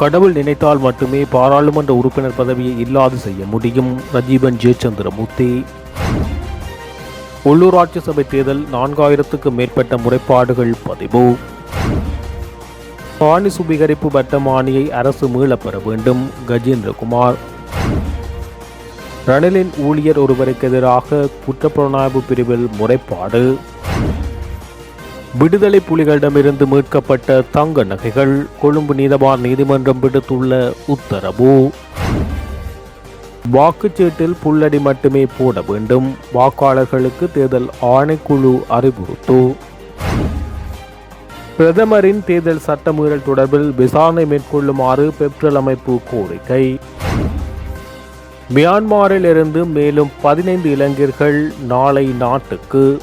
கடவுள் நினைத்தால் மட்டுமே பாராளுமன்ற உறுப்பினர் பதவியை இல்லாது செய்ய முடியும். ரஜீவன் ஜெயச்சந்திரமூர்த்தி. உள்ளூராட்சி சபை தேர்தல் நான்காயிரத்துக்கும் மேற்பட்ட முறைப்பாடுகள் பதிவு. பாணி சுபிகரிப்பு வட்டமானியை அரசு மீளப்பெற வேண்டும். கஜேந்திரகுமார். ரணிலின் ஊழியர் ஒருவருக்கு எதிராக குற்றப்புலனாய்வு பிரிவில் முறைப்பாடு. விடுதலை புலிகளிடமிருந்து மீட்கப்பட்ட தங்க நகைகள் கொழும்பு நீதவான் நீதிமன்றம் விடுத்துள்ள உத்தரவு. வாக்குச்சீட்டில் புல்லடி மட்டுமே போட வேண்டும். வாக்காளர்களுக்கு தேர்தல் ஆணைக்குழு அறிவுறுத்து. பிரதமரின் தேர்தல் சட்டமீறல் தொடர்பில் விசாரணை மேற்கொள்ளுமாறு பெப்ரல் அமைப்பு கோரிக்கை. மியான்மரில் இருந்து மேலும் பதினைந்து இளைஞர்கள் நாளை நாட்டுக்கு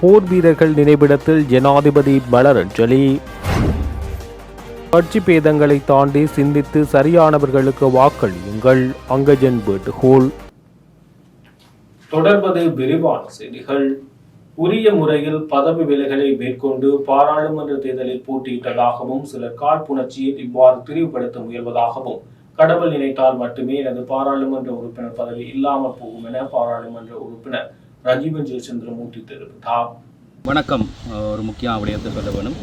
போர் வீரர்கள் நினைவிடத்தில் ஜனாதிபதி மலரஞ்சலி கட்சி பேதங்களை தாண்டி சிந்தித்து சரியானவர்களுக்கு வாக்களியுங்கள். அங்கஜன் வேண்டுகோள். தொடர்வது விரிவான செய்திகள். உரிய முறையில் பதவி விலகலை மேற்கொண்டு பாராளுமன்ற தேர்தலில் போட்டியிட்டதாகவும் சிலர் காழ்ப்புணர்ச்சியில் இவ்வாறு திரிவுபடுத்த முயல்வதாகவும் கடவுள் நினைத்தால் மட்டுமே எனது பாராளுமன்ற உறுப்பினர் பதவி இல்லாமல் போகும் என பாராளுமன்ற உறுப்பினர் ரஜீவன் ஜெயச்சந்திரமூர்த்தி தெரிவித்தார் வணக்கம். ஒரு முக்கிய விடயத்தை சொல்ல வேணும்.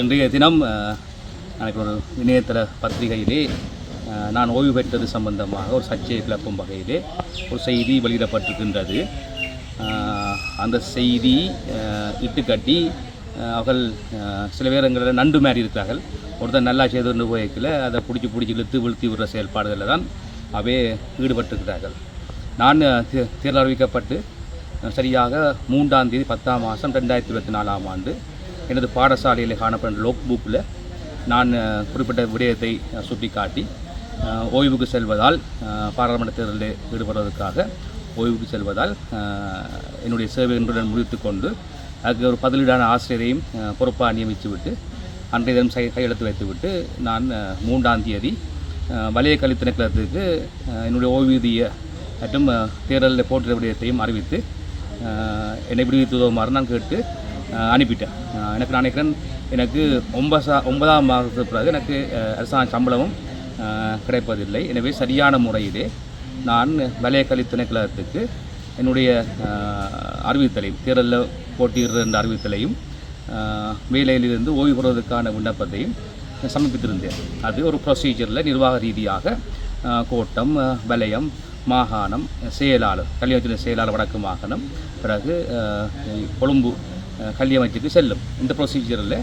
இன்றைய தினம் எனக்கு ஒரு இணையதள பத்திரிகையிலே நான் ஓய்வு பெற்றது சம்பந்தமாக ஒரு சர்ச்சையை கிளப்பும் வகையிலே ஒரு செய்தி வெளியிடப்பட்டிருக்கின்றது. அந்த செய்தி இட்டுக்கட்டி அவர்கள் சில பேரங்களில் நண்டு மாதிரி இருக்கிறார்கள். ஒருத்தர் நல்லா செய்து கொண்டு அதை பிடிச்சி பிடிச்சி இழுத்து வீழ்த்தி விடுற செயல்பாடுகளில் தான் அவே ஈடுபட்டிருக்கிறார்கள். நான் தேர்தல் அறிவிக்கப்பட்டு சரியாக மூன்றாம் தேதி பத்தாம் மாதம் ரெண்டாயிரத்தி இருபத்தி நாலாம் ஆண்டு எனது பாடசாலையில் காணப்படும் லோக் புக்கில் நான் குறிப்பிட்ட விடயத்தை சுட்டிக்காட்டி ஓய்வுக்கு செல்வதால் பாராளுமன்ற தேர்தலில் ஈடுபடுவதற்காக ஓய்வுக்கு செல்வதால் என்னுடைய சேவை என்று முடித்து கொண்டு அதுக்கு ஒரு பதிலீடான ஆசிரியரையும் பொறுப்பாக நியமித்துவிட்டு அன்றைய தினம் கை கையெழுத்து வைத்துவிட்டு நான் மூன்றாம் தேதி அஹ், திணைக்களத்துக்கு என்னுடைய ஓய்வூதிய மற்றும் தேர்தலில் போட்டியிட விடயத்தையும் அறிவித்து என்னை விடுவித்து உதவுமாறு நான் கேட்டு அனுப்பிட்டேன். எனக்கு நான் நினைக்கிறேன் எனக்கு ஒன்பதா ஒன்பதாம் மாதத்துக்கு பிறகு எனக்கு அரசாங்க சம்பளமும் கிடைப்பதில்லை. எனவே சரியான முறையிலே நான் வலய கல்வி திணைக்களத்துக்கு என்னுடைய அறிவித்தலையும் தேர்தலில் போட்டியிடுற என்ற அறிவித்தலையும் வேலையிலிருந்து ஓய்வு பெறுவதற்கான விண்ணப்பத்தையும் சமர்ப்பித்திருந்தேன். அது ஒரு ப்ரொசீஜரில் நிர்வாக ரீதியாக கோட்டம் வலையம் வலயம் மாகாணம் செயலாளர் கல்வி செயலாளர் வடக்கு மாகாணம் பிறகு கொழும்பு அஹ், கல்வி அமைச்சுக்கு செல்லும். இந்த ப்ரொசீஜரில்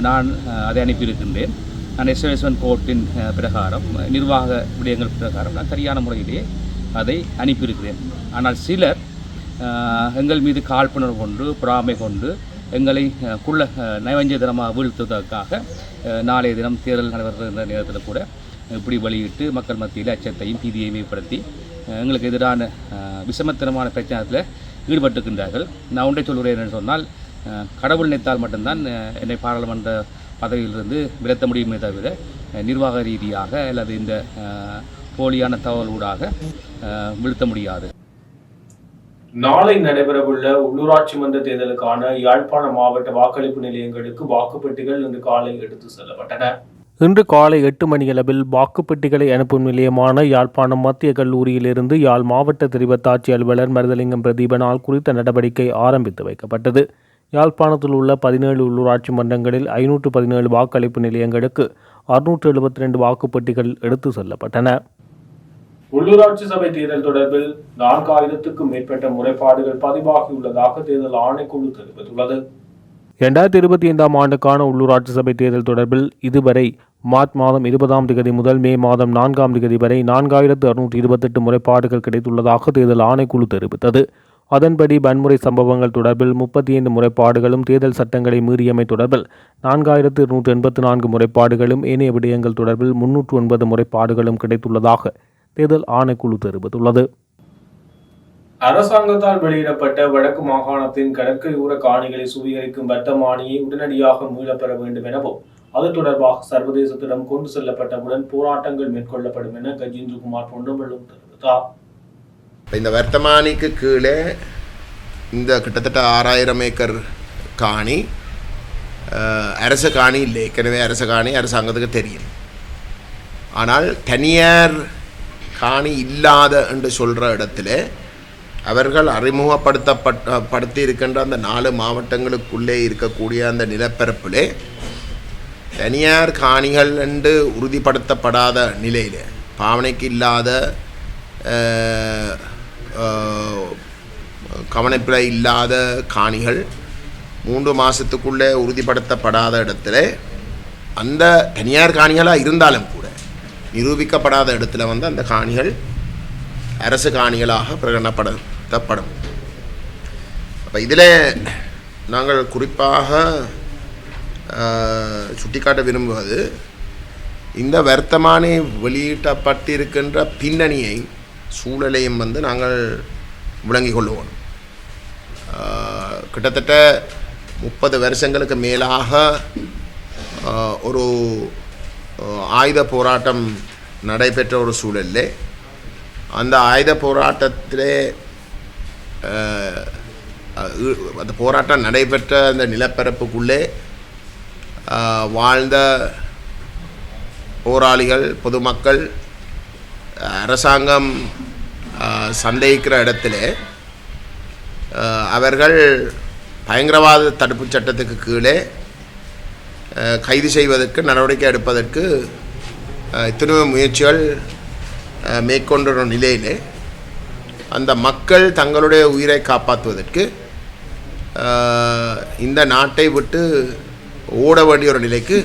நான் அதை அனுப்பியிருக்கின்றேன். நான் எஸ்வேஸ்வன் கோர்ட்டின் பிரகாரம் நிர்வாக விடயங்கள் பிரகாரம் நான் சரியான முறையிலேயே அதை அனுப்பியிருக்கிறேன். ஆனால் சிலர் எங்கள் மீது காழ்ப்புணர்வு கொண்டு பொறாமை கொண்டு எங்களை குள்ள நயவஞ்சதனமாக வீழ்த்துவதற்காக நாளைய தினம் தேர்தல் நடைபெறுகின்ற நேரத்தில் கூட இப்படி வெளியிட்டு மக்கள் மத்தியில் அச்சத்தையும் பீதியையும் ஏற்படுத்தி எங்களுக்கு எதிரான விஷமத்தனமான பிரச்சாரத்தில் ஈடுபட்டுக்கின்றார்கள் நான் ஒன்றை சொல்கிறேன் என்று சொன்னால் கடவுள் நினைத்தால் மட்டும்தான் என்னை பாராளுமன்ற பதவியிலிருந்து விலத்த முடியுமே தவிர நிர்வாக ரீதியாக அல்லது இந்த போலியான தகவலூடாக அஹ், வீழ்த்த முடியாது. நாளை நடைபெறவுள்ள உள்ளூராட்சி மன்ற தேர்தலுக்கான யாழ்ப்பாண மாவட்ட வாக்களிப்பு நிலையங்களுக்கு வாக்குப்பெட்டிகள் இன்று காலை எடுத்து செல்லப்பட்டன. இன்று காலை எட்டு மணியளவில் வாக்குப்பெட்டிகளை அனுப்பும் நிலையமான யாழ்ப்பாணம் மத்திய கல்லூரியிலிருந்து யாழ் மாவட்ட திரிபத்தாட்சி அலுவலர் மருதலிங்கம் பிரதீபனால் குறித்த நடவடிக்கை ஆரம்பித்து வைக்கப்பட்டது. யாழ்ப்பாணத்தில் உள்ள பதினேழு உள்ளூராட்சி மன்றங்களில் ஐநூற்று பதினேழு வாக்களிப்பு நிலையங்களுக்கு அறுநூற்று எழுபத்தி ரெண்டு வாக்குப்பெட்டிகள் எடுத்து செல்லப்பட்டன. உள்ளூராட்சி சபை தேர்தல் தொடர்பில் நான்காயிரத்துக்கும் மேற்பட்ட முறைப்பாடுகள் பதிவாகியுள்ளதாக தேர்தல் ஆணைக்குழு தெரிவித்துள்ளது. இரண்டாயிரத்தி இருபத்தி ஐந்தாம் ஆண்டுக்கான உள்ளூராட்சி சபை தேர்தல் தொடர்பில் இதுவரை மார்ச் மாதம் இருபதாம் திகதி முதல் மே மாதம் நான்காம் திகதி வரை நான்காயிரத்து அறுநூற்றி இருபத்தெட்டு முறைப்பாடுகள் கிடைத்துள்ளதாக தேர்தல் ஆணைக்குழு தெரிவித்தது. அதன்படி வன்முறை சம்பவங்கள் தொடர்பில் முப்பத்தி ஐந்து முறைப்பாடுகளும் தேர்தல் சட்டங்களை மீறியமை தொடர்பில் நான்காயிரத்து இருநூற்றி எண்பத்து நான்கு முறைப்பாடுகளும் ஏனைய விடயங்கள் தொடர்பில் முன்னூற்று ஒன்பது முறைப்பாடுகளும் கிடைத்துள்ளதாக தேர்தல் ஆணைக்குழு தெரிவித்துள்ளது. அரசாங்கத்தால் வெளியிடப்பட்ட வடக்கு மாகாணத்தின் கடற்கரையோர காணிகளை சுவீகரிக்கும் வர்த்தமானியை உடனடியாக மீளப்பெற வேண்டும் எனவும் அது தொடர்பாக சர்வதேசத்திடம் கொண்டு செல்லப்பட்டவுடன் போராட்டங்கள் மேற்கொள்ளப்படும் என கஜேந்திரகுமார் பொன்னம்பலம் தெரிவித்தார். இந்த வர்த்தமானிக்கு கீழே இந்த கிட்டத்தட்ட ஆறாயிரம் ஏக்கர் காணி அரச அரசு காணி இல்லை. ஏற்கனவே அரசு காணி அரசாங்கத்துக்கு தெரியும். ஆனால் தனியார் காணி இல்லாத என்று சொல்கிற இடத்துல அவர்கள் அறிமுகப்படுத்தப்பட்ட படுத்தி இருக்கின்ற அந்த நாலு மாவட்டங்களுக்குள்ளே இருக்கக்கூடிய அந்த நிலப்பரப்பிலே தனியார் காணிகள் என்று உறுதிப்படுத்தப்படாத நிலையில் பாவனைக்கு இல்லாத கவனிப்பில் இல்லாத காணிகள் மூன்று மாதத்துக்குள்ளே உறுதிப்படுத்தப்படாத இடத்துல அந்த தனியார் காணிகளாக இருந்தாலும் கூட நிரூபிக்கப்படாத இடத்துல வந்து அந்த காணிகள் அரசு காணிகளாக தப்படம் அப்போ இதில் நாங்கள் குறிப்பாக சுட்டிக்காட்ட விரும்புவது இந்த வர்த்தமானி வெளியிடப்பட்டிருக்கின்ற பின்னணியை சூழலையும் வந்து நாங்கள் விளங்கிக் கொள்வோம். கிட்டத்தட்ட முப்பது வருஷங்களுக்கு மேலாக ஒரு ஆயுத போராட்டம் நடைபெற்ற ஒரு சூழலில் அந்த ஆயுத போராட்டத்திலே அந்த போராட்டம் நடைபெற்ற அந்த நிலப்பரப்புக்குள்ளே வாழ்ந்த போராளிகள் பொதுமக்கள் அரசாங்கம் சந்தேகிக்கிற இடத்துல அவர்கள் பயங்கரவாத தடுப்புச் சட்டத்துக்கு கீழே கைது செய்வதற்கு நடவடிக்கை எடுப்பதற்கு ஆஹ், எத்தனையோ முயற்சிகள் மேற்கொண்டுள்ள நிலையிலே அந்த மக்கள் தங்களுடைய உயிரை காப்பாற்றுவதற்கு இந்த நாட்டை விட்டு ஓட வேண்டிய ஒரு நிலைக்கு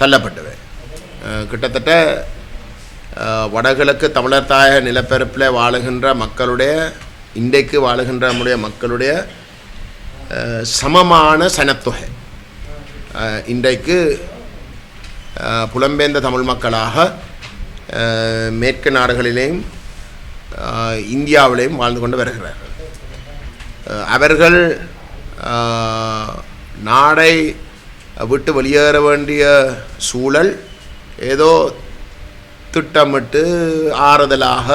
தள்ளப்பட்டவை கிட்டத்தட்ட வடகிழக்கு தமிழர் தாயக நிலப்பரப்பில் வாழுகின்ற மக்களுடைய இன்றைக்கு வாழுகின்ற நம்முடைய மக்களுடைய சமமான சனத்தொகை. இன்றைக்கு புலம்பெயர்ந்த தமிழ் மக்களாக மேற்கு நாடுகளிலேயும் இந்தியாவிலேயும் வாழ்ந்து கொண்டு வருகிறார்கள் அவர்கள் நாடை விட்டு வெளியேற வேண்டிய சூழல் ஏதோ திட்டமிட்டு ஆறுதலாக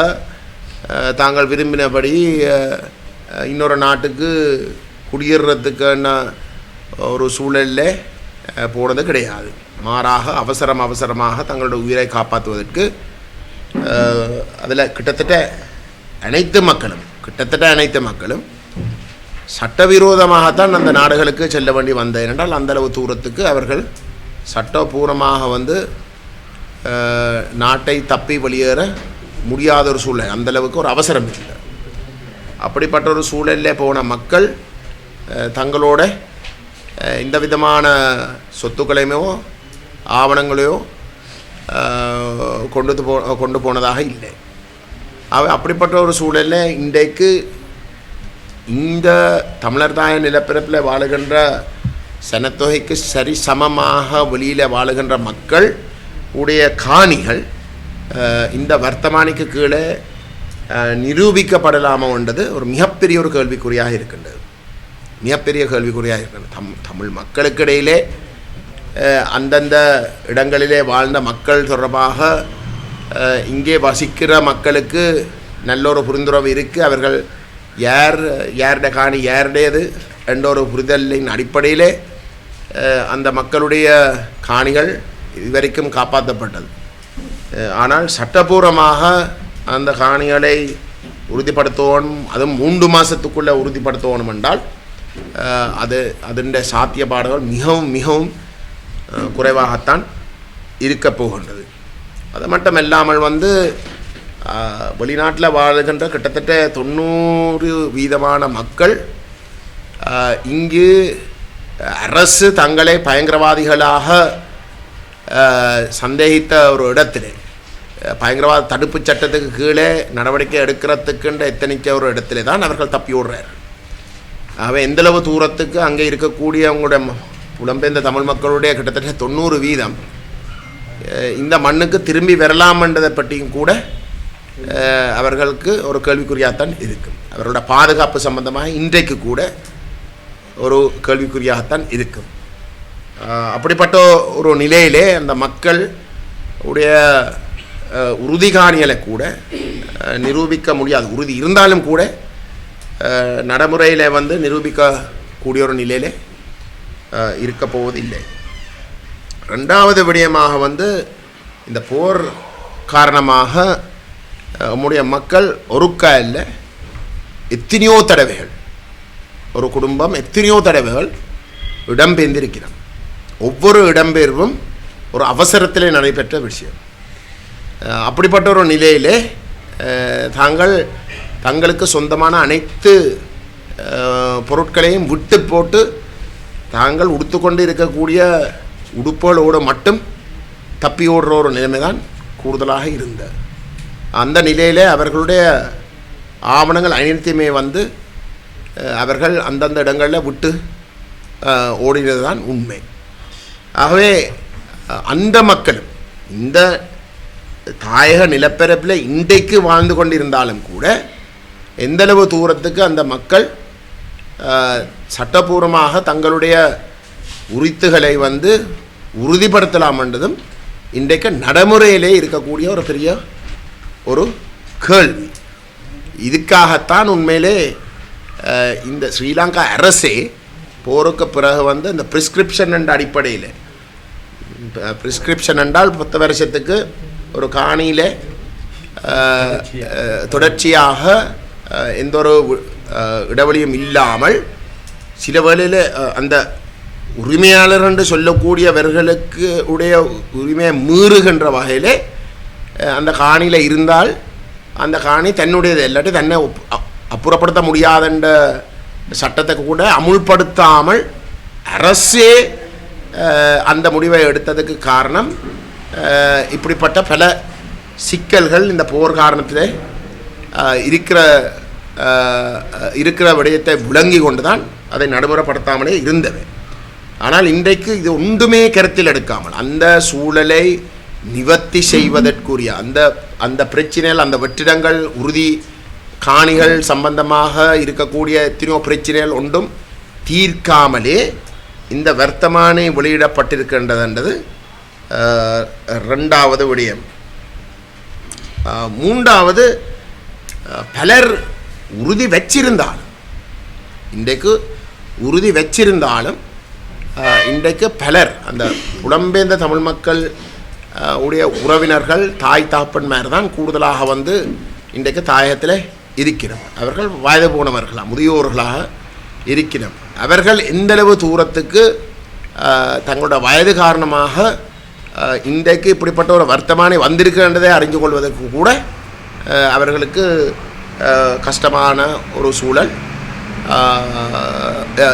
தாங்கள் விரும்பினபடி இன்னொரு நாட்டுக்கு குடியேறத்துக்கான ஒரு சூழலில் போனது கிடையாது. மாறாக அவசரம் அவசரமாக தங்களோட உயிரை காப்பாற்றுவதற்கு அதில் கிட்டத்தட்ட அனைத்து மக்களும் கிட்டத்தட்ட அனைத்து மக்களும் சட்டவிரோதமாகத்தான் அந்த நாடுகளுக்கு செல்ல வேண்டி வந்த என்றால் அந்த அளவு தூரத்துக்கு அவர்கள் சட்டபூர்வமாக வந்து நாட்டை தப்பி வெளியேற முடியாத ஒரு சூழல் அந்த அளவுக்கு ஒரு அவசரம் இல்லை. அப்படிப்பட்ட ஒரு சூழலில் போன மக்கள் தங்களோட இந்த விதமான சொத்துக்களையுமோ ஆவணங்களையோ கொண்டு போ கொண்டு போனதாக இல்லை. அவ அப்படிப்பட்ட ஒரு சூழலில் இன்றைக்கு இந்த தமிழர் தாய நிலப்பரப்பில் வாழுகின்ற சனத்தொகைக்கு சரி சமமாக வெளியில் வாழுகின்ற மக்கள் உடைய காணிகள் இந்த வர்த்தமானிக்கு கீழே அஹ், என்றது ஒரு மிகப்பெரிய ஒரு கேள்விக்குறியாக இருக்கின்றது. மிகப்பெரிய கேள்விக்குறியாக இருக்கின்றது. தம் தமிழ் மக்களுக்கிடையிலே அந்தந்த இடங்களிலே வாழ்ந்த மக்கள் தொடர்பாக இங்கே வசிக்கிற மக்களுக்கு நல்ல ஒரு புரிந்துணர்வு இருக்குது அவர்கள் யார் யாருடைய காணி யாருடையது என்ற ஒரு புரிதலின் அடிப்படையிலே அந்த மக்களுடைய காணிகள் இதுவரைக்கும் காப்பாற்றப்பட்டது. ஆனால் சட்டபூர்வமாக அந்த காணிகளை உறுதிப்படுத்தணும் அதுவும் மூன்று மாதத்துக்குள்ளே உறுதிப்படுத்தணும் என்றால் அது அது அதனுடைய சாத்தியப்பாடுகள் மிகவும் மிகவும் குறைவாகத்தான் இருக்கப் போகின்றது. அது மட்டும் இல்லாமல் வந்து வெளிநாட்டில் வாழுகின்ற கிட்டத்தட்ட தொண்ணூறு வீதமான மக்கள் இங்கு அரசு தங்களை பயங்கரவாதிகளாக சந்தேகித்த ஒரு இடத்திலே பயங்கரவாத தடுப்புச் சட்டத்துக்கு கீழே நடவடிக்கை எடுக்கிறதுக்குன்ற எத்தனைக்க ஒரு இடத்திலே தான் அவர்கள் தப்பி விடுறார் அவன் எந்தளவு தூரத்துக்கு அங்கே இருக்கக்கூடிய அவங்களுடைய ம- புலம்பெயர்ந்த தமிழ் மக்களுடைய கிட்டத்தட்ட தொண்ணூறு வீதம் இந்த மண்ணுக்கு திரும்பி வரலாம்ன்றதை பற்றியும் கூட அவர்களுக்கு ஒரு கேள்விக்குறியாகத்தான் இருக்கும் அவர்களோட பாதுகாப்பு சம்பந்தமாக இன்றைக்கு கூட ஒரு கேள்விக்குறியாகத்தான் இருக்கும் அப்படிப்பட்ட ஒரு நிலையிலே அந்த மக்கள் உடைய உறுதிகாணிகளை கூட நிரூபிக்க முடியாது. உறுதி இருந்தாலும் கூட நடைமுறையில் வந்து நிரூபிக்கக்கூடிய ஒரு நிலையிலே இருக்க போவதில்லை ரெண்டாவது விடயமாக வந்து இந்த போர் காரணமாக நம்முடைய மக்கள் ஒருக்கா இல்லை எத்தனையோ தடவைகள் ஒரு குடும்பம் எத்தனையோ தடவைகள் இடம்பெயர்ந்திருக்கிறார் ஒவ்வொரு இடம்பெயர்வும் ஒரு அவசரத்திலே நடைபெற்ற விஷயம். அப்படிப்பட்ட ஒரு நிலையிலே தாங்கள் தங்களுக்கு சொந்தமான அனைத்து பொருட்களையும் விட்டு போட்டு தாங்கள் உடுத்துக்கொண்டு இருக்கக்கூடிய உடுப்புகளோடு மட்டும் தப்பி ஓடுற ஒரு நிலைமை தான் கூடுதலாக இருந்தது. அந்த நிலையில் அவர்களுடைய ஆவணங்கள் அனைத்தையுமே வந்து அவர்கள் அந்தந்த இடங்களில் விட்டு ஓடினது தான் உண்மை. ஆகவே அந்த மக்களும் இந்த தாயக நிலப்பரப்பில் இன்றைக்கு வாழ்ந்து கொண்டிருந்தாலும் கூட எந்தளவு தூரத்துக்கு அந்த மக்கள் சட்டபூர்வமாக தங்களுடைய உரித்துகளை வந்து உறுதிப்படுத்தலாம் என்றதும் இன்றைக்கு நடைமுறையிலே இருக்கக்கூடிய ஒரு பெரிய ஒரு கேள்வி. இதுக்காகத்தான் உண்மையிலே இந்த ஸ்ரீலங்கா அரசே போருக்கு பிறகு வந்து இந்த ப்ரிஸ்கிரிப்ஷன் என்ற அடிப்படையில் ப்ரிஸ்கிரிப்ஷன் என்றால் பத்து வருஷத்துக்கு ஒரு காணியில் தொடர்ச்சியாக எந்த ஒரு இடைவெளியும் இல்லாமல் சில வேளையில் அந்த உரிமையாளர் என்று சொல்லக்கூடியவர்களுக்கு உடைய உரிமையை மீறுகின்ற வகையிலே அந்த காணியில் இருந்தால் அந்த காணி தன்னுடையது இல்லாட்டி தன்னை அப்புறப்படுத்த முடியாதென்ற சட்டத்தை கூட அமுல்படுத்தாமல் அரசே அந்த முடிவை எடுத்ததுக்கு காரணம் இப்படிப்பட்ட பல சிக்கல்கள் இந்த போர் காரணத்தில் இருக்கிற இருக்கிற விடயத்தை விளங்கி கொண்டு தான் அதை நடைமுறைப்படுத்தாமலே இருந்தவை ஆனால் இன்றைக்கு இது ஒன்றுமே கருத்தில் எடுக்காமல் அந்த சூழலை நிவர்த்தி செய்வதற்குரிய அந்த அந்த பிரச்சனைகள் அந்த வெற்றிடங்கள் உறுதி காணிகள் சம்பந்தமாக இருக்கக்கூடிய எத்தனையோ பிரச்சனைகள் ஒன்றும் தீர்க்காமலே இந்த வர்த்தமானி வெளியிடப்பட்டிருக்கின்றதுன்றது ரெண்டாவது விடயம். மூன்றாவது பலர் உறுதி வச்சிருந்தாலும் இன்றைக்கு உறுதி வச்சிருந்தாலும் இன்றைக்கு பலர் அந்த புலம்பெயர்ந்த தமிழ் மக்கள் உடைய உறவினர்கள் தாய் தாப்பன்மார் தான் கூடுதலாக வந்து இன்றைக்கு தாயகத்தில் இருக்கிறோம் அவர்கள் வயது போனவர்களாக முதியோர்களாக இருக்கிறோம் அவர்கள் எந்தளவு தூரத்துக்கு தங்களோட வயது காரணமாக இன்றைக்கு இப்படிப்பட்ட ஒரு வர்த்தமானி வந்திருக்கின்றதை அறிஞ்சு கொள்வதற்கு கூட அவர்களுக்கு கஷ்டமான ஒரு சூழல்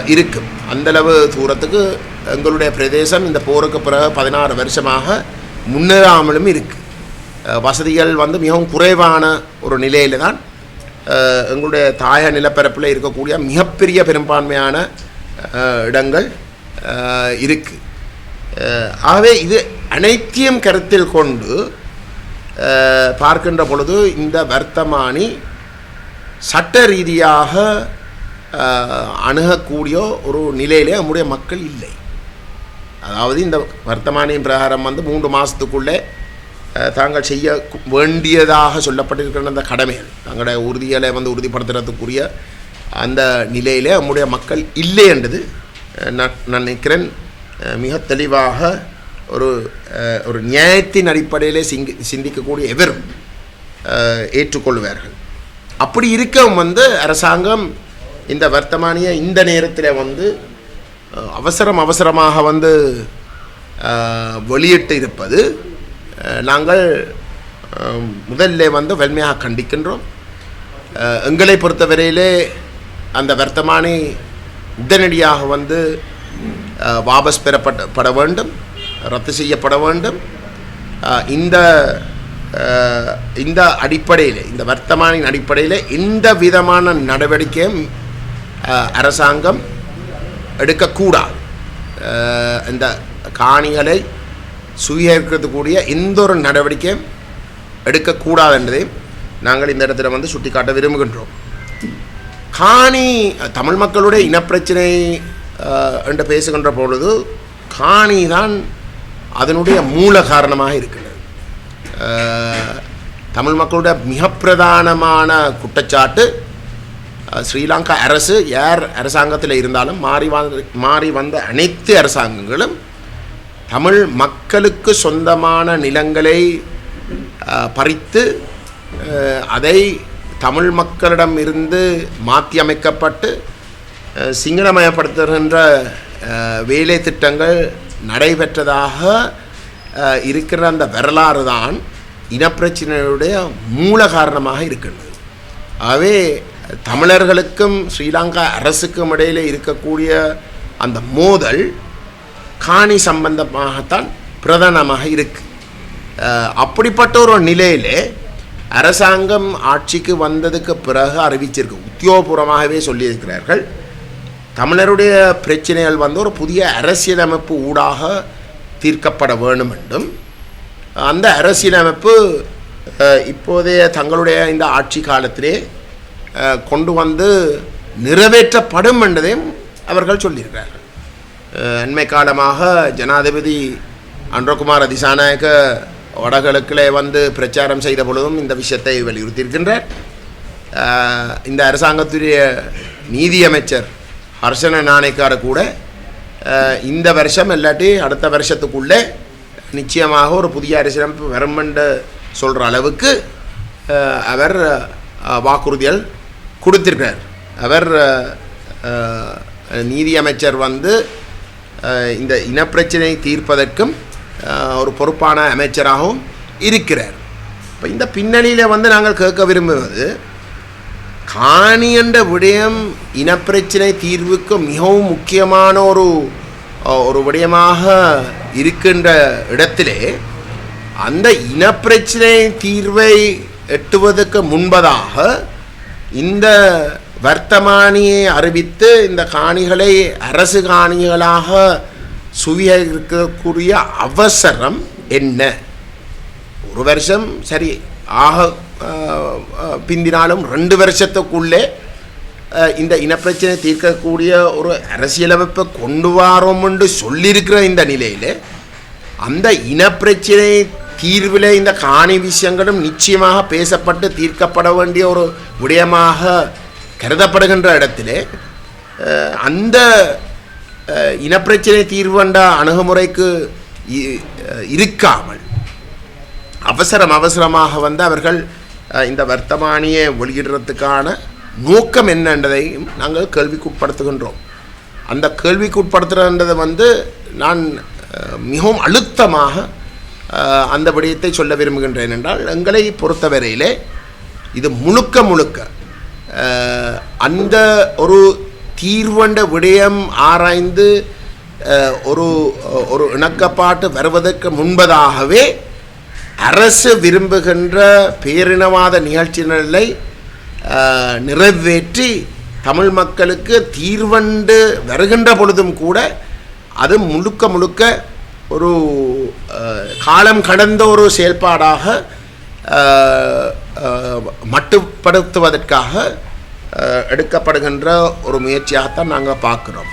இருக்குது அந்தளவு தூரத்துக்கு எங்களுடைய பிரதேசம் இந்த போருக்கு பிறகு பதினாறு வருஷமாக முன்னேறாமலும் இருக்குது வசதிகள் வந்து மிகவும் குறைவான ஒரு நிலையில் தான் எங்களுடைய தாய நிலப்பரப்பில் இருக்கக்கூடிய மிகப்பெரிய பெரும்பான்மையான இடங்கள் இருக்குது ஆகவே இது அனைத்தையும் கருத்தில் கொண்டு பார்க்கின்ற பொழுது இந்த வர்த்தமானி சட்ட ரீதியாக அணுகக்கூடிய ஒரு நிலையிலே நம்முடைய மக்கள் இல்லை. அதாவது இந்த வர்த்தமானியின் பிரகாரம் வந்து மூன்று மாதத்துக்குள்ளே தாங்கள் செய்ய வேண்டியதாக சொல்லப்பட்டிருக்கிற அந்த கடமைகள் தங்களுடைய உறுதிகளை வந்து உறுதிப்படுத்துறதுக்குரிய அந்த நிலையிலே நம்முடைய மக்கள் இல்லை என்றது நான் நான் நினைக்கிறேன் மிக தெளிவாக ஒரு ஒரு நியாயத்தின் அடிப்படையிலே சிங்கி சிந்திக்கக்கூடிய எவரும் ஏற்றுக்கொள்வார்கள். அப்படி இருக்கவும் வந்து அரசாங்கம் இந்த வர்த்தமானியை இந்த நேரத்தில் வந்து அவசரம் அவசரமாக வந்து வெளியிட்டு இருப்பது நாங்கள் முதல்ல வந்து வன்மையாக கண்டிக்கின்றோம். எங்களை பொறுத்தவரையிலே அந்த வர்த்தமானி உடனடியாக வந்து வாபஸ் பெறப்பட பட வேண்டும் ரத்து செய்யப்பட வேண்டும். இந்த இந்த அடிப்படையில் இந்த வர்த்தமானின் அடிப்படையில் எந்த விதமான நடவடிக்கையும் அரசாங்கம் எடுக்கக்கூடாது இந்த காணிகளை சுவீகரிக்கிறதுக்கூடிய எந்த ஒரு நடவடிக்கையும் எடுக்கக்கூடாது என்பதையும் நாங்கள் இந்த இடத்துல வந்து சுட்டிக்காட்ட விரும்புகின்றோம் காணி தமிழ் மக்களுடைய இனப்பிரச்சனை என்று பேசுகின்ற பொழுது காணி தான் அதனுடைய மூல காரணமாக இருக்கிறது தமிழ் மக்களுடைய மிக பிரதானமான குற்றச்சாட்டு ஸ்ரீலங்கா அரசு யார் அரசாங்கத்தில் இருந்தாலும் மாறி வந்த மாறி வந்த அனைத்து அரசாங்கங்களும் தமிழ் மக்களுக்கு சொந்தமான நிலங்களை பறித்து அதை தமிழ் மக்களிடம் இருந்து மாற்றி அமைக்கப்பட்டு சிங்களமயப்படுத்துகின்ற வேலை திட்டங்கள் நடைபெற்றதாக இருக்கிற அந்த வரலாறு தான் இனப்பிரச்சனையுடைய மூல காரணமாக இருக்கின்றது. ஆகவே தமிழர்களுக்கும் ஸ்ரீலங்கா அரசுக்கும் இடையில் இருக்கக்கூடிய அந்த மோதல் காணி சம்பந்தமாகத்தான் பிரதானமாக இருக்கு. அப்படிப்பட்ட ஒரு நிலையிலே அரசாங்கம் ஆட்சிக்கு வந்ததுக்கு பிறகு அறிவிச்சிருக்கு. உத்தியோகபூர்வமாகவே சொல்லியிருக்கிறார்கள். தமிழருடைய பிரச்சனைகள் வந்து ஒரு புதிய அரசியலமைப்பு ஊடாக தீர்க்கப்பட வேண்டும் என்றும் அந்த அரசியலமைப்பு இப்போதைய தங்களுடைய இந்த ஆட்சி காலத்திலே கொண்டு வந்து நிறைவேற்றப்படும் என்றதையும் அவர்கள் சொல்லியிருக்கிறார்கள். அண்மை காலமாக ஜனாதிபதி அன்றகுமார் அதிசாநாயக வடகிழக்கிலே வந்து பிரச்சாரம் செய்த பொழுதும் இந்த விஷயத்தை வலியுறுத்தியிருக்கின்றார். இந்த அரசாங்கத்துடைய நீதியமைச்சர் ஹர்ஷன நாணயக்கார கூட இந்த வருஷம் இல்லாட்டி அடுத்த வருஷத்துக்குள்ளே நிச்சயமாக ஒரு புதிய அரசியலமைப்பு வரும் என்று சொல்கிற அளவுக்கு அவர் வாக்குறுதிகள் கொடுத்துருக்கார் அவர் நீதியமைச்சர் வந்து இந்த இனப்பிரச்சனை தீர்ப்பதற்கும் ஒரு பொறுப்பான அமைச்சராகவும் இருக்கிறார். இப்போ இந்த பின்னணியில் வந்து நாங்கள் கேட்க விரும்புவது காணி என்ற விடயம் இனப்பிரச்சனை தீர்வுக்கு மிகவும் முக்கியமான ஒரு ஒரு விடயமாக இருக்கின்ற இடத்திலே அந்த இனப்பிரச்சனை தீர்வை எட்டுவதற்கு முன்பதாக இந்த வர்த்தமானியை அறிவித்து இந்த காணிகளை அரசு காணிகளாக சுவீகரிக்கக்கூடிய அவசரம் என்ன? ஒரு வருஷம் சரி ஆக பிந்தினாலும் ரெண்டு வருஷத்துக்குள்ளே இந்த இனப்பிரச்சனை தீர்க்கக்கூடிய ஒரு அரசியலமைப்பை கொண்டு வரோம் என்று சொல்லியிருக்கிற இந்த நிலையில் அந்த இனப்பிரச்சனை தீர்வில் இந்த காணி விஷயங்களும் நிச்சயமாக பேசப்பட்டு தீர்க்கப்பட வேண்டிய ஒரு விடயமாக கருதப்படுகின்ற இடத்திலே அந்த இனப்பிரச்சனை தீர்வண்ட அணுகுமுறைக்கு இ- இருக்காமல் அவசரம் அவசரமாக வந்து அவர்கள் இந்த வர்த்தமானியை வெளியிடுறதுக்கான நோக்கம் என்னன்றதையும் நாங்கள் கேள்விக்குட்படுத்துகின்றோம். அந்த கேள்விக்குட்படுத்துகின்றதை வந்து நான் மிகவும் அழுத்தமாக அந்த விடயத்தை சொல்ல விரும்புகின்றேன் என்றால் எங்களை பொறுத்தவரையிலே இது முழுக்க முழுக்க அந்த ஒரு தீர்வண்ட விடயம் ஆராய்ந்து ஒரு ஒரு இணக்கப்பாட்டு வருவதற்கு முன்பதாகவே அரசு விரும்புகின்ற பேரினவாத நிகழ்ச்சிகளை நிறைவேற்றி தமிழ் மக்களுக்கு தீர்வண்டு வருகின்ற பொழுதும் கூட அது முழுக்க முழுக்க ஒரு காலம் கடந்த ஒரு செயல்பாடாக மட்டுப்படுத்துவதற்காக எடுக்கப்படுகின்ற ஒரு முயற்சியாகத்தான் நாங்கள் பார்க்குறோம்.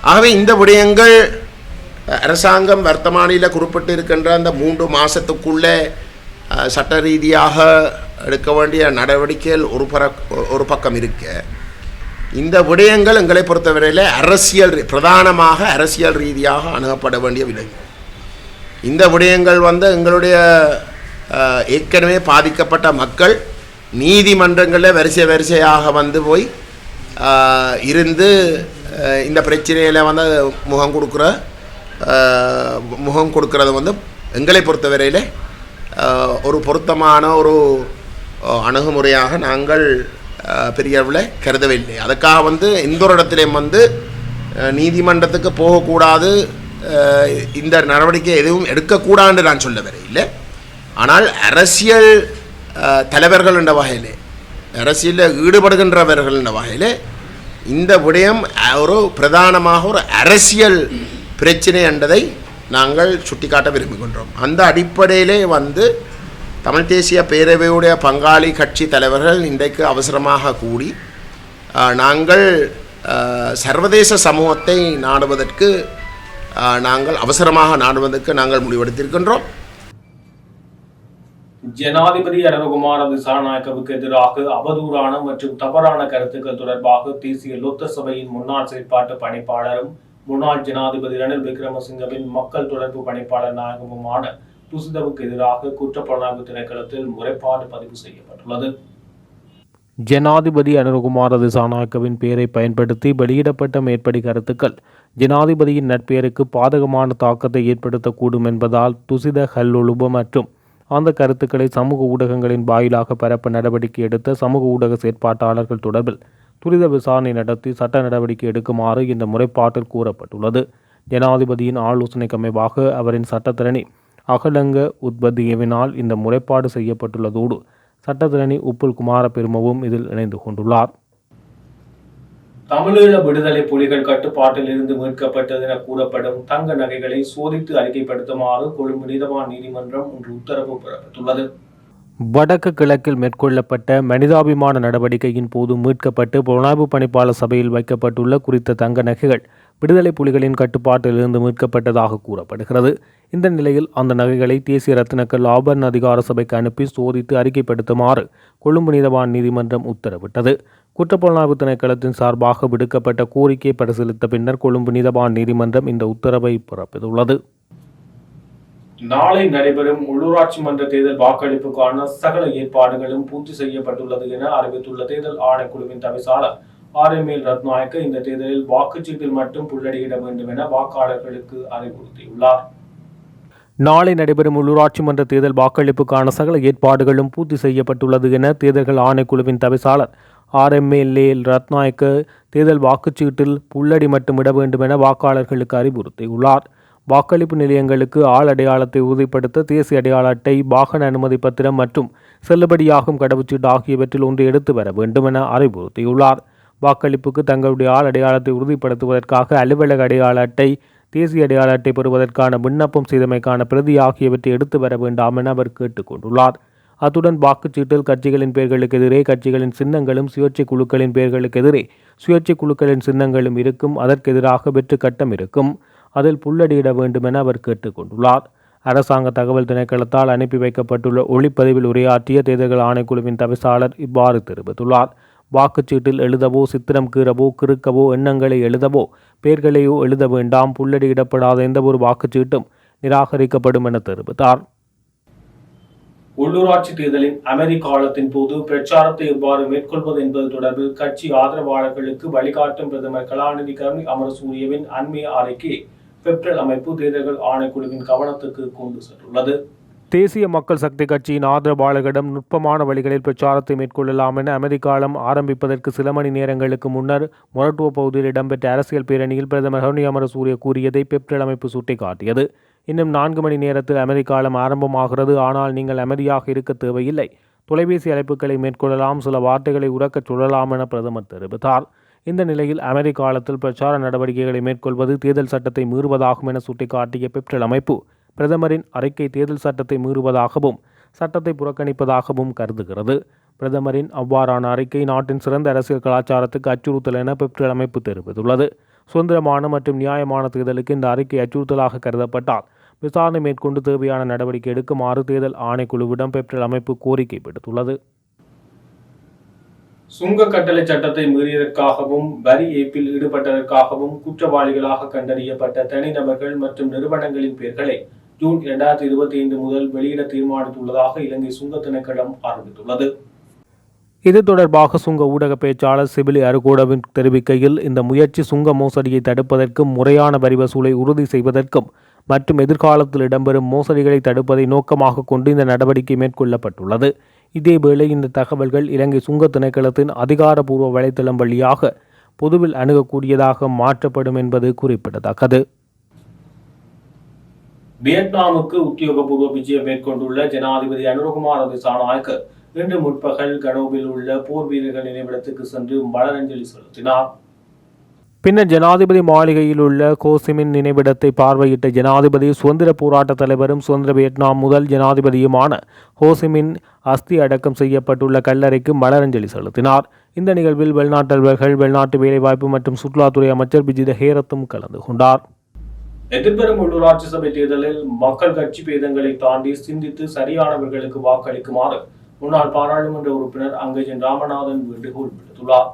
ஆகவே இந்த விடயங்கள் அரசாங்கம் வர்த்தமானியில் குறிப்பிட்டு இருக்கின்ற அந்த மூன்று மாதத்துக்குள்ளே சட்ட ரீதியாக எடுக்க வேண்டிய நடவடிக்கைகள் ஒரு பர ஒரு பக்கம் இருக்க. இந்த விடயங்கள் எங்களை பொறுத்தவரையில் அரசியல் ரீ- பிரதானமாக அரசியல் ரீதியாக அணுகப்பட வேண்டிய விடயங்கள் இந்த விடயங்கள் வந்து எங்களுடைய ஏற்கனவே பாதிக்கப்பட்ட மக்கள் நீதிமன்றங்களில் வரிசை வரிசையாக வந்து போய் இருந்து இந்த பிரச்சனையில் வந்து முகம் கொடுக்குற முகம் கொடுக்கறது வந்து எங்களை பொறுத்தவரையில் ஒரு பொருத்தமான ஒரு அணுகுமுறையாக நாங்கள் பெரிய அளவில் கருதவில்லை. அதுக்காக வந்து எந்த ஒரு இடத்துலையும் வந்து நீதிமன்றத்துக்கு போகக்கூடாது இந்த நடவடிக்கை எதுவும் எடுக்கக்கூடாது நான் சொல்ல வரையில்லை ஆனால் அரசியல் தலைவர்கள் என்ற வகையிலே அரசியலில் ஈடுபடுகின்றவர்கள் என்ற வகையிலே இந்த விடயம் ஒரு பிரதானமாக ஒரு அரசியல் பிரச்சனை என்றதை நாங்கள் சுட்டிக்காட்ட விரும்புகின்றோம். அந்த அடிப்படையிலே வந்து தமிழ் தேசிய பேரவையுடைய பங்காளி கட்சி தலைவர்கள் இன்றைக்கு அவசரமாக கூடி நாங்கள் சர்வதேச சமூகத்தை நாடுவதற்கு நாங்கள் அவசரமாக நாடுவதற்கு நாங்கள் முடிவெடுத்திருக்கின்றோம். ஜனாதிபதி அருணகுமார திசாநாயக்கவுக்கு எதிராக அவதூறான மற்றும் தவறான கருத்துக்கள் தொடர்பாக தேசிய லோத்த சபையின் முன்னாள் செயற்பாட்டு பணிப்பாளரும் முன்னாள் ஜனாதிபதி ரணில் விக்ரமசிங்கவின் மக்கள் தொடர்பு பணிப்பாளர் நாயகமுமான துசிதவுக்கு எதிராக குற்றப்புலனாய்வு திணைக்களத்தில் முறைப்பாடு பதிவு செய்யப்பட்டுள்ளது. ஜனாதிபதி அனுரகுமார திசாநாயக்கவின் பெயரை பயன்படுத்தி வெளியிடப்பட்ட மேற்படி கருத்துக்கள். ஜனாதிபதியின் நட்பெயருக்கு பாதகமான தாக்கத்தை ஏற்படுத்தக்கூடும் என்பதால் துசித ஹல்லொழுப மற்றும் அந்த கருத்துக்களை சமூக ஊடகங்களின் வாயிலாக பரப்ப நடவடிக்கை எடுத்த சமூக ஊடக செயற்பாட்டாளர்கள் தொடர்பில் துரித விசாரணை நடத்தி சட்ட நடவடிக்கை எடுக்குமாறு இந்த முறைப்பாட்டில் கூறப்பட்டுள்ளது. ஜனாதிபதியின் ஆலோசனைக்கு அமைவாக அவரின் சட்டத்திறனி அகலங்க உத்பத்தியவினால் இந்த முறைப்பாடு செய்யப்பட்டுள்ளதோடு சட்டத்திறனி உப்புல் குமார பெருமவும் இதில் இணைந்து கொண்டுள்ளார். தமிழீழ விடுதலை புலிகள் கட்டுப்பாட்டில் இருந்து மீட்கப்பட்டது என கூறப்படும் தங்க நகைகளை சோதித்து அறிக்கைப்படுத்துமாறு கொழும்பு நீதவான் நீதிமன்றம் இன்று உத்தரவு பிறப்பித்துள்ளது. வடக்கு கிழக்கில் மேற்கொள்ளப்பட்ட மனிதாபிமான நடவடிக்கையின் போது மீட்கப்பட்டு புலனாய்வு பணிப்பாளர் சபையில் வைக்கப்பட்டுள்ள குறித்த தங்க நகைகள் விடுதலை புலிகளின் கட்டுப்பாட்டிலிருந்து மீட்கப்பட்டதாக கூறப்படுகிறது. இந்த நிலையில் அந்த நகைகளை தேசிய ரத்தினக்கல் ஆபரண அதிகார சபைக்கு அனுப்பி சோதித்து அறிக்கைப்படுத்துமாறு கொழும்பு நீதவான் நீதிமன்றம் உத்தரவிட்டது. குற்றப்புலனாய்வு திணைக்களத்தின் சார்பாக விடுக்கப்பட்ட கோரிக்கையை பரிசீலித்த பின்னர் கொழும்பு நீதவான் நீதிமன்றம் இந்த உத்தரவை பிறப்பித்துள்ளது. நாளை நடைபெறும் உள்ளூராட்சி மன்ற தேர்தல் வாக்களிப்புக்கான சகல ஏற்பாடுகளும் பூர்த்தி செய்யப்பட்டுள்ளது என அறிவித்துள்ள தேர்தல் ஆணைக்குழுவின் தவிசாளர் ஆர் எம் எல் ரத்நாயக்க இந்த தேர்தலில் வாக்குச்சீட்டில் மட்டும் புள்ளடியிட வேண்டும் என வாக்காளர்களுக்கு அறிவுறுத்தியுள்ளார். நாளை நடைபெறும் உள்ளூராட்சி மன்ற தேர்தல் வாக்களிப்புக்கான சகல ஏற்பாடுகளும் பூர்த்தி செய்யப்பட்டுள்ளது என தேர்தல்கள் ஆணைக்குழுவின் தவிசாளர் ஆர்எம்எல்ஏ ரத்நாயக்கு தேர்தல் வாக்குச்சீட்டில் புள்ளடி மட்டும் இட வேண்டும் என வாக்காளர்களுக்கு அறிவுறுத்தியுள்ளார். வாக்களிப்பு நிலையங்களுக்கு ஆள் அடையாளத்தை உறுதிப்படுத்த தேசிய அடையாள அட்டை வாகன அனுமதி பத்திரம் மற்றும் செல்லுபடியாகும் கடவுச்சீட்டு ஆகியவற்றில் ஒன்று எடுத்து வர வேண்டும் என அறிவுறுத்தியுள்ளார். வாக்களிப்புக்கு தங்களுடைய ஆள் அடையாளத்தை உறுதிப்படுத்துவதற்காக அலுவலக அடையாள அட்டை தேசிய அடையாள அட்டை பெறுவதற்கான விண்ணப்பம் செய்தமைக்கான பிரதி ஆகியவற்றை எடுத்து வர வேண்டாம் என அவர் கேட்டுக்கொண்டுள்ளார். அத்துடன் வாக்குச்சீட்டில் கட்சிகளின் பெயர்களுக்கு எதிரே கட்சிகளின் சின்னங்களும் சுயேட்சை குழுக்களின் பெயர்களுக்கு எதிரே சுயேட்சை குழுக்களின் சின்னங்களும் இருக்கும். அதற்கெதிராக வெற்று கட்டம் இருக்கும். அதில் புள்ளடியிட வேண்டும் என அவர் கேட்டுக்கொண்டுள்ளார். அரசாங்க தகவல் திணைக்களத்தால் அனுப்பி வைக்கப்பட்டுள்ள ஒளிப்பதிவில் உரையாற்றிய தேர்தல்கள் ஆணைக்குழுவின் தவிசாளர் இவ்வாறு தெரிவித்துள்ளார். வாக்குச்சீட்டில் எழுதவோ சித்திரம் கீறவோ கிறுக்கவோ எண்ணங்களை எழுதவோ பெயர்களையோ எழுத வேண்டாம் புள்ளடியிடப்படாத எந்தவொரு வாக்குச்சீட்டும் நிராகரிக்கப்படும் என தெரிவித்தார். உள்ளூராட்சி தேர்தலின் அமெரிக்க காலத்தின் போது பிரச்சாரத்தை எவ்வாறு மேற்கொள்வது என்பது தொடர்பில் கட்சி ஆதரவாளர்களுக்கு வழிகாட்டும் பிரதமர் கலாநிதி கருணி அமரசூரியவின் அண்மைய அறிக்கை பெப்ரல் அமைப்பு தேர்தல்கள் ஆணைக்குழுவின் கவனத்துக்கு கொண்டு சென்றுள்ளது. தேசிய மக்கள் சக்தி கட்சியின் ஆதரவாளர்களிடம் நுட்பமான வழிகளில் பிரச்சாரத்தை மேற்கொள்ளலாம் என அமெரிக்காலம் ஆரம்பிப்பதற்கு சில மணி நேரங்களுக்கு முன்னர் மொரட்டுவ பகுதியில் இடம்பெற்ற அரசியல் பேரணியில் பிரதமர் கருணி அமரசூரிய கூறியதை பெப்ரல் அமைப்பு சுட்டிக்காட்டியது. இன்னும் நான்கு மணி நேரத்தில் அமெரிக்காலம் ஆரம்பமாகிறது. ஆனால் நீங்கள் அமைதியாக இருக்க தேவையில்லை. தொலைபேசி அழைப்புகளை மேற்கொள்ளலாம். சில வார்த்தைகளை உறக்கச் சொல்லலாம் என பிரதமர் தெரிவித்தார். இந்த நிலையில் அமெரிக்காலத்தில் பிரச்சார நடவடிக்கைகளை மேற்கொள்வது தேர்தல் சட்டத்தை மீறுவதாகும் என சுட்டிக்காட்டிய பெப்ரல் அமைப்பு பிரதமரின் அறிக்கை தேர்தல் சட்டத்தை மீறுவதாகவும் சட்டத்தை புறக்கணிப்பதாகவும் கருதுகிறது. பிரதமரின் அவ்வாறான அறிக்கை நாட்டின் சிறந்த அரசியல் கலாச்சாரத்துக்கு அச்சுறுத்தல் என பெப்ரல் அமைப்பு தெரிவித்துள்ளது. சுதந்திரமான மற்றும் நியாயமான தேர்தலுக்கு இந்த அறிக்கை அச்சுறுத்தலாக கருதப்பட்டால் விசாரணை மேற்கொண்டு தேவையான நடவடிக்கை எடுக்குமாறு தேர்தல் ஆணைக்குழுவிடம் பெப்டல் அமைப்பு கோரிக்கை விடுத்துள்ளது. சுங்க கட்டளை சட்டத்தை மீறியதற்காகவும் வரி ஏய்ப்பில் ஈடுபட்டதற்காகவும் குற்றவாளிகளாக கண்டறியப்பட்ட தனிநபர்கள் மற்றும் நிறுவனங்களின் பெயர்களை ஜூன் இரண்டாயிரத்தி இருபத்தி ஐந்து முதல் வெளியிட தீர்மானித்துள்ளதாக இலங்கை சுங்க திணைக்களம் அறிவித்துள்ளது இது தொடர்பாக சுங்க ஊடக பேச்சாளர் சிபிலி அருகோடவின் தெரிவிக்கையில் இந்த முயற்சி சுங்க மோசடியை தடுப்பதற்கும் முறையான வரி வசூலை உறுதி செய்வதற்கும் மற்றும் எதிர்காலத்தில் இடம்பெறும் மோசடிகளை தடுப்பதை நோக்கமாக கொண்டு இந்த நடவடிக்கை மேற்கொள்ளப்பட்டுள்ளது. இதேவேளை இந்த தகவல்கள் இலங்கை சுங்க திணைக்களத்தின் அதிகாரப்பூர்வ வலைத்தளம் வழியாக பொதுவில் அணுகக்கூடியதாக மாற்றப்படும் என்பது குறிப்பிடத்தக்கது. வியட்நாமுக்கு உத்தியோகபூர்வ விஜயம் மேற்கொண்டுள்ள ஜனாதிபதி அனுரகுமார் திசாநாயக்க இன்று முற்பகல் கனோவில் உள்ள போர் வீரர்கள் நினைவிடத்துக்கு சென்று மலரஞ்சலி செலுத்தினார். பின்னர் ஜனாதிபதி மாளிகையில் உள்ள கோசிமின் நினைவிடத்தை பார்வையிட்ட ஜனாதிபதி சுதந்திர போராட்ட தலைவரும் சுதந்திர வியட்நாம் முதல் ஜனாதிபதியுமான ஹோசிமின் அஸ்தி அடக்கம் செய்யப்பட்டுள்ள கல்லறைக்கு மலரஞ்சலி செலுத்தினார். இந்த நிகழ்வில் வெளிநாட்டல்வர்கள் வெளிநாட்டு வேலைவாய்ப்பு மற்றும் சுற்றுலாத்துறை அமைச்சர் பிஜித ஹேரத்தும் கலந்து கொண்டார். எதிர்வரும் உள்ளூராட்சி சபை தேர்தலில் மக்கள் கட்சி பேதங்களை தாண்டி சிந்தித்து சரியானவர்களுக்கு வாக்களிக்குமாறு முன்னாள் பாராளுமன்ற உறுப்பினர் அங்கஜன் ராமநாதன் வேண்டுகோள் விடுத்துள்ளார்.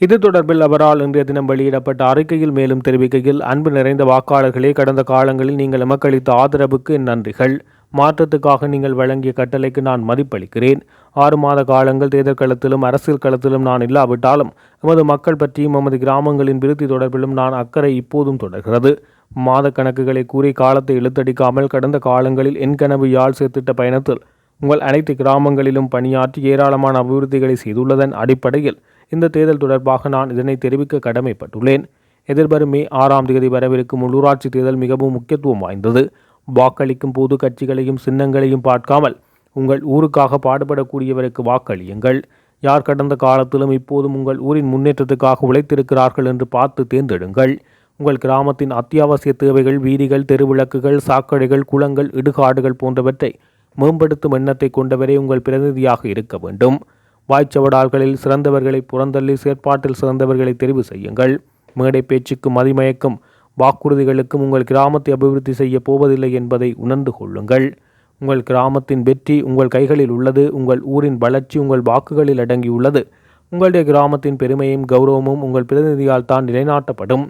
இது தொடர்பில் அவரால் இன்றைய தினம் வெளியிடப்பட்ட அறிக்கையில் மேலும் தெரிவிக்கையில் அன்பு நிறைந்த வாக்காளர்களே கடந்த காலங்களில் நீங்கள் எமக்களித்த ஆதரவுக்கு நன்றிகள். மாற்றத்துக்காக நீங்கள் வழங்கிய கட்டளைக்கு நான் மதிப்பளிக்கிறேன். ஆறு மாத காலங்கள் தேர்தல் களத்திலும் அரசியல் களத்திலும் நான் இல்லாவிட்டாலும் எமது மக்கள் பற்றியும் எமது கிராமங்களின் விருத்தி தொடர்பிலும் நான் அக்கறை இப்போதும் தொடர்கிறது. மாத கணக்குகளை கூறி காலத்தை இழுத்தடிக்காமல் கடந்த காலங்களில் என் கனவு யாழ் சேர்த்திட்ட பயணத்தில் உங்கள் அனைத்து கிராமங்களிலும் பணியாற்றி ஏராளமான அபிவிருத்திகளை செய்துள்ளதன் அடிப்படையில் இந்த தேர்தல் தொடர்பாக நான் இதனை தெரிவிக்க கடமைப்பட்டுள்ளேன். எதிர்வரும் மே ஆறாம் தேதி வரவிருக்கும் உள்ளூராட்சி தேர்தல் மிகவும் முக்கியத்துவம் வாய்ந்தது. வாக்களிக்கும் போது கட்சிகளையும் சின்னங்களையும் பார்க்காமல் உங்கள் ஊருக்காக பாடுபடக்கூடியவருக்கு வாக்களியுங்கள். யார் கடந்த காலத்திலும் இப்போதும் உங்கள் ஊரின் முன்னேற்றத்துக்காக உழைத்திருக்கிறார்கள் என்று பார்த்து தேர்ந்தெடுங்கள். உங்கள் கிராமத்தின் அத்தியாவசிய தேவைகள் வீதிகள் தெருவிளக்குகள் சாக்கடைகள் குளங்கள் இடுகாடுகள் போன்றவற்றை மேம்படுத்தும் எண்ணத்தை கொண்டவரே உங்கள் பிரதிநிதியாக இருக்க வேண்டும். வாய்ச்சவடால்களில் சிறந்தவர்களை புறந்தள்ளி செயற்பாட்டில் சிறந்தவர்களை தெரிவு செய்யுங்கள். மேடை பேச்சுக்கும் மதிமயக்கும் வாக்குறுதிகளுக்கும் உங்கள் கிராமத்தை அபிவிருத்தி செய்ய போவதில்லை என்பதை உணர்ந்து கொள்ளுங்கள். உங்கள் கிராமத்தின் வெற்றி உங்கள் கைகளில் உள்ளது உங்கள் ஊரின் வளர்ச்சி உங்கள் வாக்குகளில் அடங்கியுள்ளது. உங்களுடைய கிராமத்தின் பெருமையும் கௌரவமும் உங்கள் பிரதிநிதியால் தான் நிலைநாட்டப்படும்.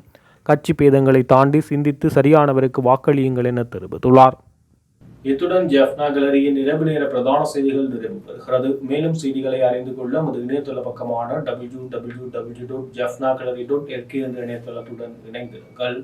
கட்சி பேதங்களை தாண்டி சிந்தித்து சரியானவருக்கு வாக்களியுங்கள் என தெரிவித்துள்ளார். இத்துடன் ஜெஃப்னா கேலரியின் இரவு நேர பிரதான செய்திகள் நிறைவு பெறுகிறது மேலும் செய்திகளை அறிந்து கொள்ள நமது இணையதள பக்கமான W W W dot Jaffna gallery dot L K என்ற இணையதளத்துடன் இணைந்திருங்கள்.